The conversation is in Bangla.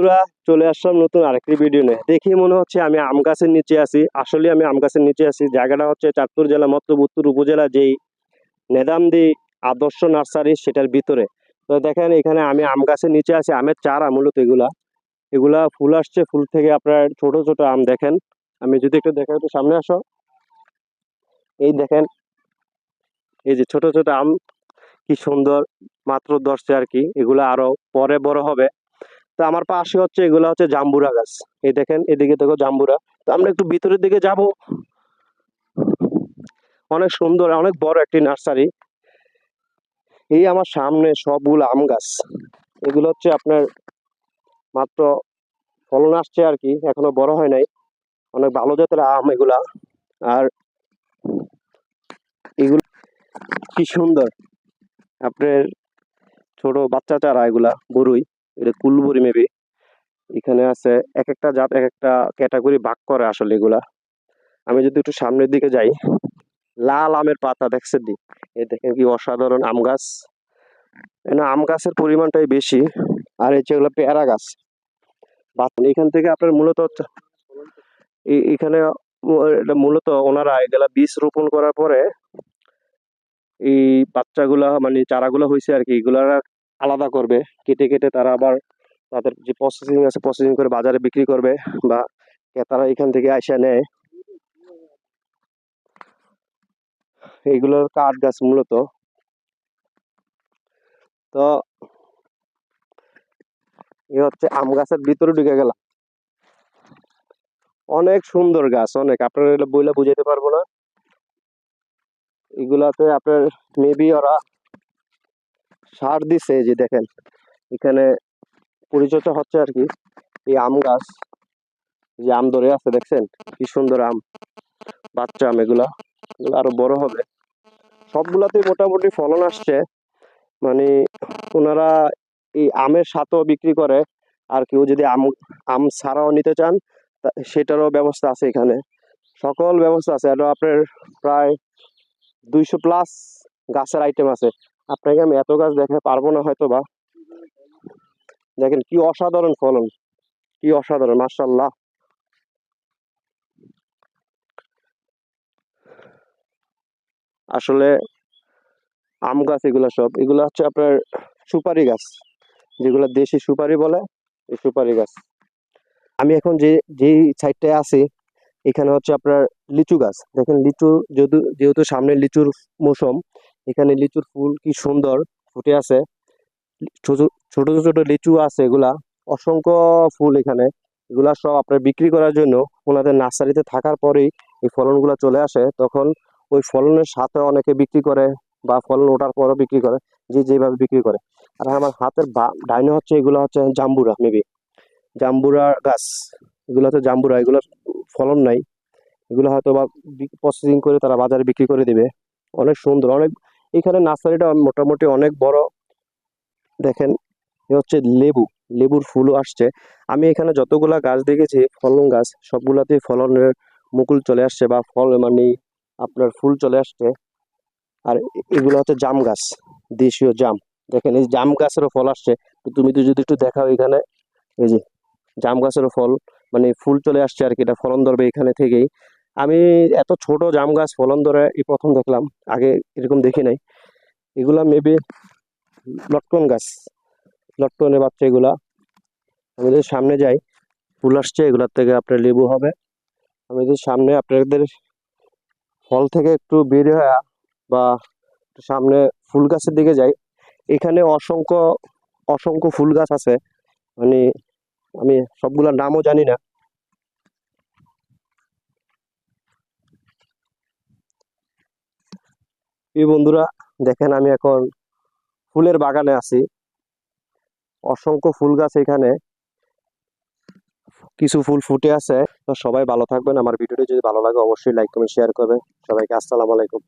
বন্ধুরা, চলে আসলাম নতুন আরেকটি ভিডিও নিয়ে। দেখি মনে হচ্ছে আমি আম গাছের নিচে আছি। আসলে আমি আম গাছের নিচে আছি। জায়গাটা হচ্ছে চাঁদপুর জেলা মতলব উত্তর উপজেলা, যেই নেদামদি আদর্শ নার্সারি, সেটার ভিতরে। তো দেখেন, এখানে আমি আম গাছের নিচে আছি। আমের চারা মূলত এগুলা। এগুলা ফুল আসছে। ফুল থেকে আপনার ছোট ছোট আম দেখেন। আমি যদি একটু দেখা একটু সামনে আসো। এই দেখেন, এই যে ছোট ছোট আম, কি সুন্দর। মাত্র ধরছে আর কি। এগুলা আরও পরে বড় হবে। তো আমার পাশে হচ্ছে এগুলো হচ্ছে জাম্বুরা গাছ। এই দেখেন, এদিকে দেখো জাম্বুরা। তো আমরা একটু ভিতরের দিকে যাব। অনেক সুন্দর, অনেক বড় একটি নার্সারি। এই আমার সামনে সবগুলো আম গাছ। এগুলো হচ্ছে আপনার মাত্র ফলন আসছে আর কি, এখনও বড় হয় নাই। অনেক ভালো জাতের আম এগুলা। আর এগুলো কি সুন্দর। আপনার ছোট বাচ্চা চারা এগুলা বরুই এটা কুলবুরি মেবি এখানে আছে এক একটা জাত এক একটা ক্যাটাগরি ভাগ করে আসলে এগুলা। আমি যদি একটু সামনের দিকে যাই, লাল আমের পাতা, দেখছেন দি এই দেখেন কি অসাধারণ আম গাছ। আম গাছের পরিমাণটাই বেশি, আর এই যেগুলো পেয়ারা গাছ। এখান থেকে আপনার মূলত এ- এখানে মূলত ওনারা এগুলা বীজ রোপণ করার পরে এই বাচ্চাগুলা মানে চারাগুলো হয়েছে আর কি এগুলা আলাদা করবে। কেটে কেটে তারা আবার তাদের যে প্রসেসিং আছে প্রসেসিং করে বাজারে বিক্রি করবে বা ক্রেতারা এখান থেকে আইসা নেয়। এইগুলো কাঠ গাছ মূলত। তো এ হচ্ছে আম গাছের ভিতরে ঢুকে গেলাম। অনেক সুন্দর গাছ, অনেক। আপনার বইলে বুঝাইতে পারব না। এগুলাতে আপনার মেবি ওরা সার দিছে যে দেখেন, এখানে পরিচর্যা হচ্ছে আর কি, এই আম গাছ যে আম ধরে আছে দেখছেন, কি সুন্দর আম, বাচ্চা আম এগুলা, এগুলো আরও বড় হবে। সবগুলাতেই মোটামুটি ফলন আসছে মানে ওনারা এই আমের সাথেও বিক্রি করে, আর কেউ যদি আম আম ছাড়াও নিতে চান সেটারও ব্যবস্থা আছে এখানে। সকল ব্যবস্থা আছে এটা আপনার প্রায় দুইশো প্লাস গাছের আইটেম আছে। আপনাকে আমি এত গাছ দেখে পারব না হয়তো বা দেখেন কি অসাধারণ ফলন, কি অসাধারণ মার্শাল্লাহ আসলে আম গাছ এগুলা সব, এগুলা হচ্ছে আপনার সুপারি গাছ, যেগুলো দেশি সুপারি বলে, এই সুপারি গাছ। আমি এখন যে, যেই সাইডটায় আছি, এখানে হচ্ছে আপনার লিচু গাছ। দেখেন লিচু, যেহেতু যেহেতু সামনে লিচুর মৌসুম এখানে লিচুর ফুল কি সুন্দর ফুটে আছে। ছোট ছোট ছোট লিচু আছে এগুলা। অসংখ্য ফুল এখানে। এগুলা সব আপনার বিক্রি করার জন্য ওনাদের নার্সারিতে থাকার পরেই এই ফলনগুলো চলে আসে। তখন ওই ফলনের সাথে অনেকে বিক্রি করে বা ফলন ওঠার পরও বিক্রি করে, যে যেভাবে বিক্রি করে। আর আমার হাতের ডাইনে হচ্ছে এগুলো হচ্ছে জাম্বুরা মেবি জাম্বুরা গাছ। এগুলো হচ্ছে জাম্বুরা, এগুলো ফলন নাই। এগুলো হয়তো বা প্রসেসিং করে তারা বাজারে বিক্রি করে দিবে। অনেক সুন্দর, অনেক এখানে নার্সারিটা মোটামুটি অনেক বড়। দেখেন, এ হচ্ছে লেবু, লেবুর ফুলও আসছে। আমি এখানে যতগুলা গাছ দেখেছি ফলন গাছ, সবগুলাতেই ফলনের মুকুল চলে আসছে বা ফল মানে আপনার ফুল চলে আসছে। আর এগুলো হচ্ছে জাম গাছ, দেশীয় জাম। দেখেন, এই জাম গাছেরও ফল আসছে। তো তুমি তো যদি একটু দেখাও এখানে, এই যে জাম গাছেরও ফল মানে ফুল চলে আসছে আর কি, এটা ফলন ধরবে এখানে থেকেই। আমি এত ছোট জাম গাছ ফলন ধরে এই প্রথম দেখলাম, আগে এরকম দেখি নাই। এগুলা মেবি লটকন গাছ, লটকনের বাচ্চা এগুলা। আমি যদি সামনে যাই, ফুল আসছে, এগুলার থেকে আপনার লেবু হবে। আমি যদি সামনে আপনাদের ফল থেকে একটু বের হয়ে বা সামনে ফুল গাছের দিকে যাই, এখানে অসংখ্য অসংখ্য ফুল গাছ আছে। মানে আমি সবগুলোর নামও জানি না। এই বন্ধুরা, দেখেন আমি এখন ফুলের বাগানে আছি। অসংখ্য ফুল গাছ এখানে। কিছু ফুল ফুটে আছে। তো সবাই ভালো থাকবেন। আমার ভিডিওটি যদি ভালো লাগে, অবশ্যই লাইক কমেন্ট শেয়ার করবেন। সবাইকে আসসালামু আলাইকুম।